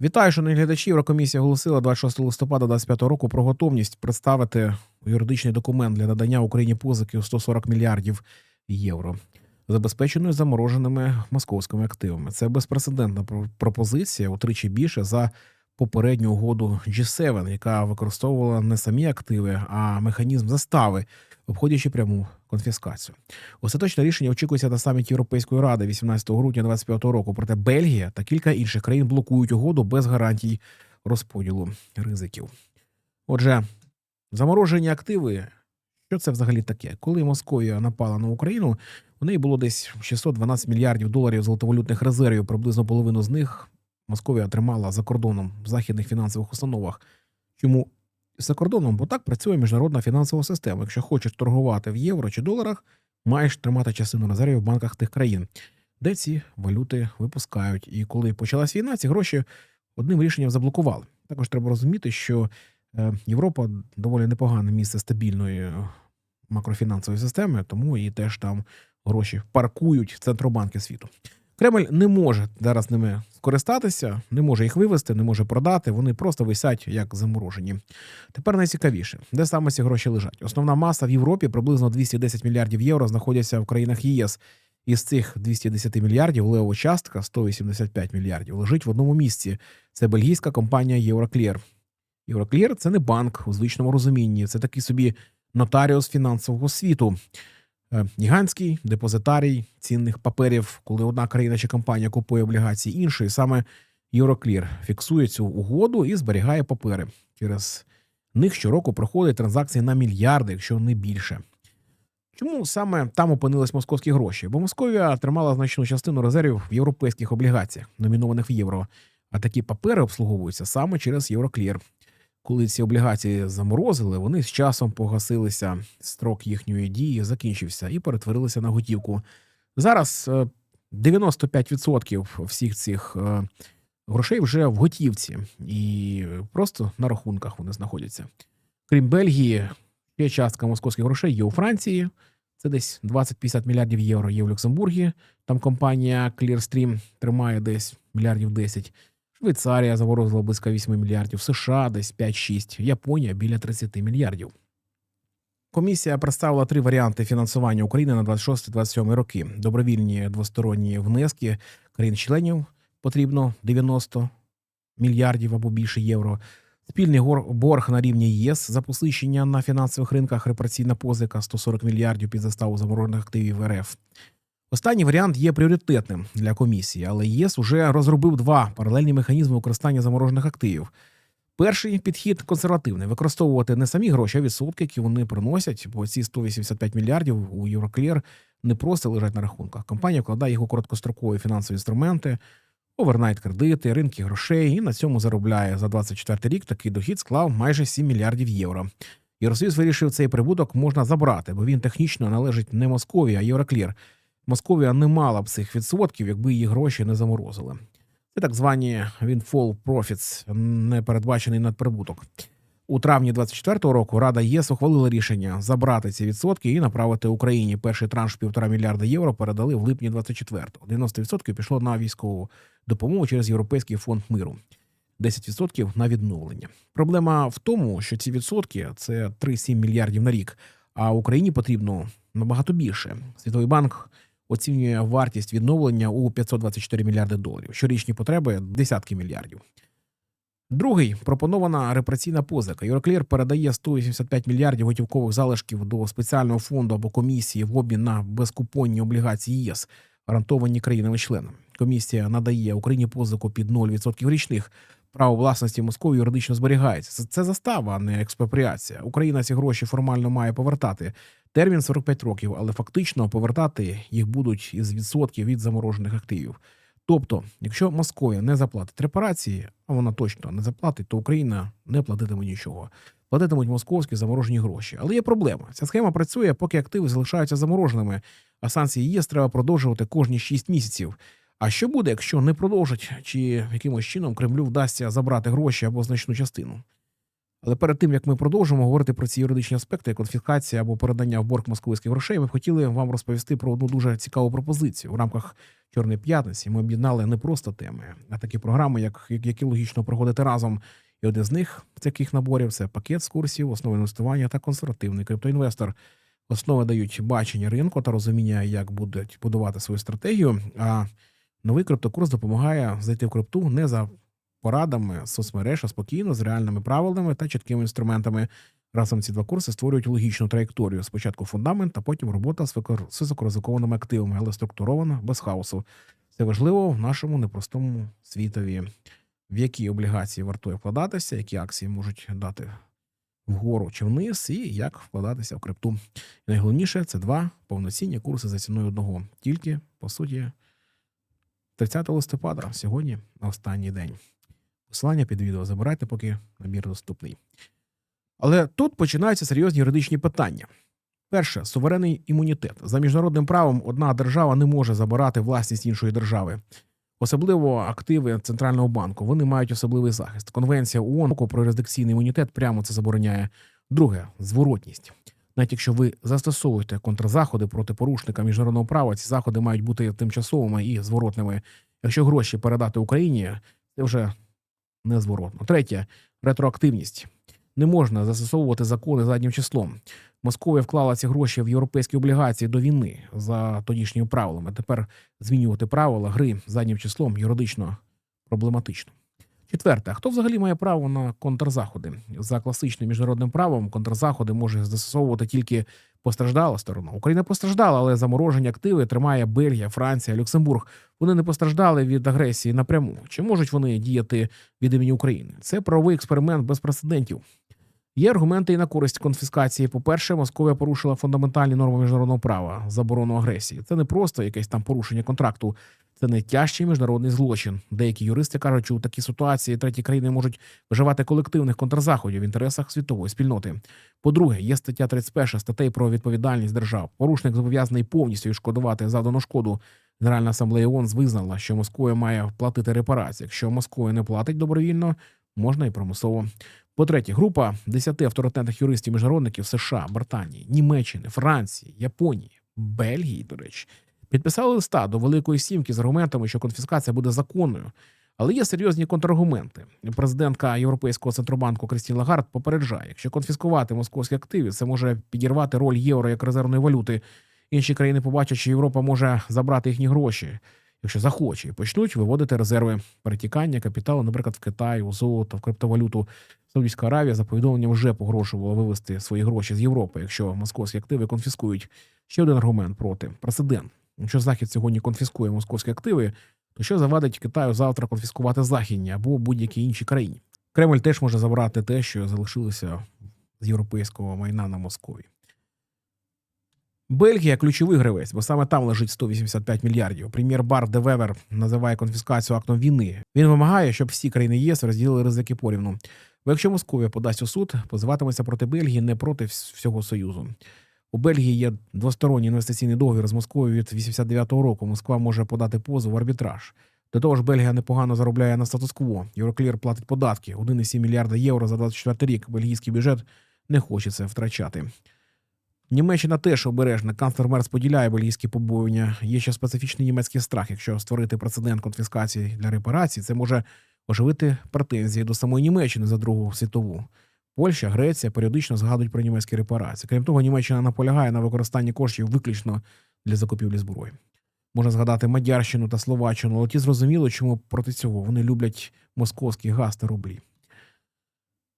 Вітаю, шановні глядачі. Єврокомісія оголосила 26 листопада 2025 року про готовність представити юридичний документ для надання Україні позики у 140 мільярдів євро, забезпеченою замороженими московськими активами. Це безпрецедентна про- пропозиція утричі більше за попередню угоду G7, яка використовувала не самі активи, а механізм застави, обходячи пряму конфіскацію. Остаточне рішення очікується на саміті Європейської ради 18 грудня 2025 року. Проте Бельгія та кілька інших країн блокують угоду без гарантій розподілу ризиків. Отже, заморожені активи. Що це взагалі таке? Коли Московія напала на Україну, у неї було десь 612 мільярдів доларів золотовалютних резервів. Приблизно половину з них Московія отримала за кордоном в західних фінансових установах. Чому за кордоном? Бо так працює міжнародна фінансова система. Якщо хочеш торгувати в євро чи доларах, маєш тримати частину резервів в банках тих країн, де ці валюти випускають. І коли почалась війна, ці гроші одним рішенням заблокували. Також треба розуміти, що е, Європа доволі непогане місце стабільної е, макрофінансової системи, тому і теж там гроші паркують в центробанки світу. Кремль не може зараз ними скористатися, не може їх вивести, не може продати. Вони просто висять як заморожені. Тепер найцікавіше, де саме ці гроші лежать. Основна маса в Європі приблизно 210 мільярдів євро знаходяться в країнах ЄС. Із цих 210 мільярдів левова частка 185 мільярдів лежить в одному місці. Це бельгійська компанія Євроклір. Євроклір це не банк у звичному розумінні, це такий собі нотаріус фінансового світу. Е, Гігантський депозитарій цінних паперів, коли одна країна чи компанія купує облігації іншої, саме Євроклір фіксує цю угоду і зберігає папери. Через них щороку проходять транзакції на мільярди, якщо не більше. Чому саме там опинились московські гроші? Бо Московія тримала значну частину резервів в європейських облігаціях, номінованих в євро. А такі папери обслуговуються саме через Євроклір. Коли ці облігації заморозили, вони з часом погасилися, строк їхньої дії закінчився і перетворилися на готівку. Зараз е, 95% всіх цих е, грошей вже в готівці, і просто на рахунках вони знаходяться. Крім Бельгії, ще частка московських грошей є у Франції. Це десь 20-50 мільярдів євро є в Люксембургі. Там компанія Clearstream тримає десь мільярдів 10. Швейцарія заморозила близько 8 мільярдів, США десь 5-6, Японія біля 30 мільярдів. Комісія представила три варіанти фінансування України на 26-27 роки. Добровільні двосторонні внески країн-членів потрібно 90 мільярдів або більше євро. Спільний борг на рівні ЄС, запозичення на фінансових ринках, репараційна позика 140 мільярдів під заставу заморожених активів РФ. Останній варіант є пріоритетним для комісії, але ЄС уже розробив два паралельні механізми використання заморожених активів. Перший підхід консервативний використовувати не самі гроші, а відсотки, які вони приносять, бо ці 185 мільярдів у Євроклір не просто лежать на рахунках. Компанія вкладає їх у короткострокові фінансові інструменти, овернайт кредити, ринки грошей, і на цьому заробляє за 24 рік. Такий дохід склав майже 7 мільярдів євро. Євросоюз вирішив, цей прибуток можна забрати, бо він технічно належить не Московії, а Євроклір. Московія не мала б цих відсотків, якби її гроші не заморозили. Це так звані windfall profits, непередбачений надприбуток. У травні 24-го року Рада ЄС ухвалила рішення забрати ці відсотки і направити Україні. Перший транш півтора мільярда євро передали в липні 24-го. 90% пішло на військову допомогу через Європейський фонд миру. 10% на відновлення. Проблема в тому, що ці відсотки це 3-7 мільярдів на рік, а Україні потрібно набагато більше. Світовий банк оцінює вартість відновлення у 524 мільярди доларів. Щорічні потреби десятки мільярдів. Другий пропонована репараційна позика. Євроклір передає 185 мільярдів готівкових залишків до спеціального фонду або комісії в обмін на безкупонні облігації ЄС, гарантовані країнами-членами. Комісія надає Україні позику під 0% річних. Право власності Московії юридично зберігається. Це, це застава, а не експропріація. Україна ці гроші формально має повертати. Термін 45 років, але фактично повертати їх будуть із відсотків від заморожених активів. Тобто, якщо Московія не заплатить репарації, а вона точно не заплатить, то Україна не платитиме нічого. Платитимуть московські заморожені гроші. Але є проблема. Ця схема працює, поки активи залишаються замороженими, а санкції ЄС треба продовжувати кожні 6 місяців. А що буде, якщо не продовжать, чи якимось чином Кремлю вдасться забрати гроші або значну частину? Але перед тим як ми продовжимо говорити про ці юридичні аспекти, конфіскація або передання в борг московських грошей, ми б хотіли вам розповісти про одну дуже цікаву пропозицію. У рамках Чорної п'ятниці ми об'єднали не просто теми, а такі програми, як які логічно проходити разом. І один з них таких наборів це пакет з курсів, основи інвестування та консервативний криптоінвестор. Основи дають бачення ринку та розуміння, як будуть будувати свою стратегію. А новий криптокурс допомагає зайти в крипту не за порадами соцмереж, а спокійно з реальними правилами та чіткими інструментами. Разом ці два курси створюють логічну траєкторію. Спочатку фундамент, а потім робота з високоризикованими активами, але структурована без хаосу. Це важливо в нашому непростому світові, в які облігації вартує вкладатися, які акції можуть дати вгору чи вниз, і як вкладатися в крипту. І найголовніше це два повноцінні курси за ціною одного. Тільки, по суті, 30 листопада, сьогодні на останній день. Посилання під відео забирайте, поки набір доступний. Але тут починаються серйозні юридичні питання. Перше суверенний імунітет. За міжнародним правом одна держава не може забирати власність іншої держави. Особливо активи центрального банку. Вони мають особливий захист. Конвенція ООН про юрисдикційний імунітет прямо це забороняє. Друге зворотність. Навіть якщо ви застосовуєте контрзаходи проти порушника міжнародного права, ці заходи мають бути тимчасовими і зворотними. Якщо гроші передати Україні, це вже незворотно. Третє ретроактивність. Не можна застосовувати закони заднім числом. Московія вклала ці гроші в європейські облігації до війни за тодішніми правилами. Тепер змінювати правила гри заднім числом юридично проблематично. Четверте, хто взагалі має право на контрзаходи? За класичним міжнародним правом контрзаходи може застосовувати тільки постраждала сторона. Україна постраждала, але заморожені активи тримає Бельгія, Франція, Люксембург. Вони не постраждали від агресії напряму. Чи можуть вони діяти від імені України? Це правовий експеримент без прецедентів. Є аргументи і на користь конфіскації. По-перше, Московія порушила фундаментальні норми міжнародного права, заборону агресії. Це не просто якесь там порушення контракту, це найтяжчий міжнародний злочин. Деякі юристи кажуть, що у такій ситуації треті країни можуть вживати колективних контрзаходів в інтересах світової спільноти. По-друге, є стаття 31 статей про відповідальність держав. Порушник зобов'язаний повністю відшкодувати завдану шкоду. Генеральна асамблея ООН визнала, що Московія має платити репарації. Якщо Московія не платить добровільно, можна і примусово. По-третє, група 10 авторитетних юристів-міжнародників США, Британії, Німеччини, Франції, Японії, Бельгії, до речі, підписали листа до Великої Сімки з аргументами, що конфіскація буде законною. Але є серйозні контраргументи. Президентка Європейського центробанку Крістін Лагард попереджає, якщо конфіскувати московські активи, це може підірвати роль євро як резервної валюти. Інші країни побачать, що Європа може забрати їхні гроші, якщо захоче, і почнуть виводити резерви перетікання капіталу, наприклад, в Китай, у золото, в криптовалюту. Саудівська Аравія за повідомленням вже погрошувала вивести свої гроші з Європи, якщо московські активи конфіскують. Ще один аргумент проти прецедент. Якщо Захід сьогодні конфіскує московські активи, то що завадить Китаю завтра конфіскувати західні або будь-які інші країні? Кремль теж може забрати те, що залишилося з європейського майна на Москові. Бельгія ключовий гравець, бо саме там лежить 185 мільярдів. Прем'єр Бар де Вевер називає конфіскацію актом війни. Він вимагає, щоб всі країни ЄС розділили ризики порівну. Бо якщо Московія подасть у суд, позиватиметься проти Бельгії, не проти всього Союзу. У Бельгії є двосторонній інвестиційний договір з Москвою від 89-го року. Москва може подати позов в арбітраж. До того ж, Бельгія непогано заробляє на статус-кво. Євроклір платить податки 1,7 мільярда євро за 24 рік. Бельгійський бюджет не хоче це втрачати. Німеччина теж обережна. Канцлер Мерц поділяє бельгійські побоювання. Є ще специфічний німецький страх. Якщо створити прецедент конфіскації для репарацій, це може оживити претензії до самої Німеччини за Другу світову. Польща, Греція періодично згадують про німецькі репарації. Крім того, Німеччина наполягає на використанні коштів виключно для закупівлі зброї. Можна згадати Мадярщину та Словаччину, але ті зрозуміло, чому проти цього вони люблять московський газ та рублі.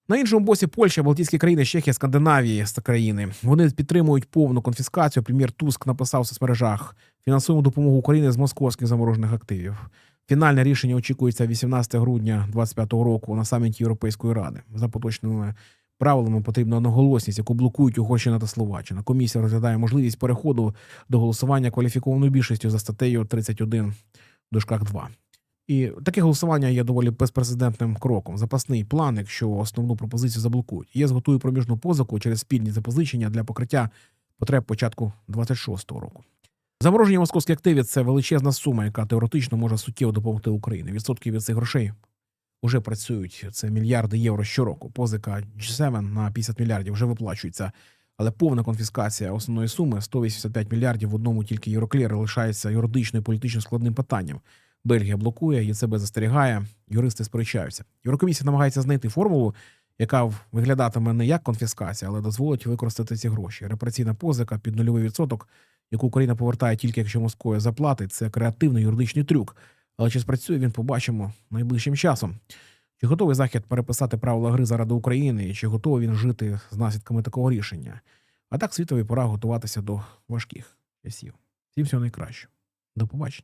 На іншому боці Польща, Балтійські країни, Чехія, Скандинавії та країни. Вони підтримують повну конфіскацію. Прем'єр Туск написав в соцмережах фінансуємо допомогу Україні з московських заморожених активів. Фінальне рішення очікується 18 грудня 2025 року на саміті Європейської ради. За поточними правилами потрібна одноголосність, яку блокують Угорщина та Словаччина. Комісія розглядає можливість переходу до голосування кваліфікованою більшістю за статтею 31 дужках 2. І таке голосування є доволі безпрецедентним кроком. Запасний план, якщо основну пропозицію заблокують. ЄС готує проміжну позику через спільні запозичення для покриття потреб початку 26-го року. Замороження московських активів це величезна сума, яка теоретично може суттєво допомогти Україні. Відсотки від цих грошей вже працюють. Це мільярди євро щороку. Позика G7 на 50 мільярдів вже виплачується. Але повна конфіскація основної суми 185 мільярдів в одному тільки Євроклір лишається юридично і політично складним питанням. Бельгія блокує, ЄЦБ застерігає, юристи сперечаються. Єврокомісія намагається знайти формулу, яка виглядатиме не як конфіскація, але дозволить використати ці гроші. Репраційна позика під нульовий відсоток, яку Україна повертає тільки якщо Москва заплатить. Це креативний юридичний трюк. Але чи спрацює він, побачимо найближчим часом. Чи готовий Захід переписати правила гри заради України, і чи готовий він жити з наслідками такого рішення? А так світові пора готуватися до важких часів. Всім всього найкращого. До побачення.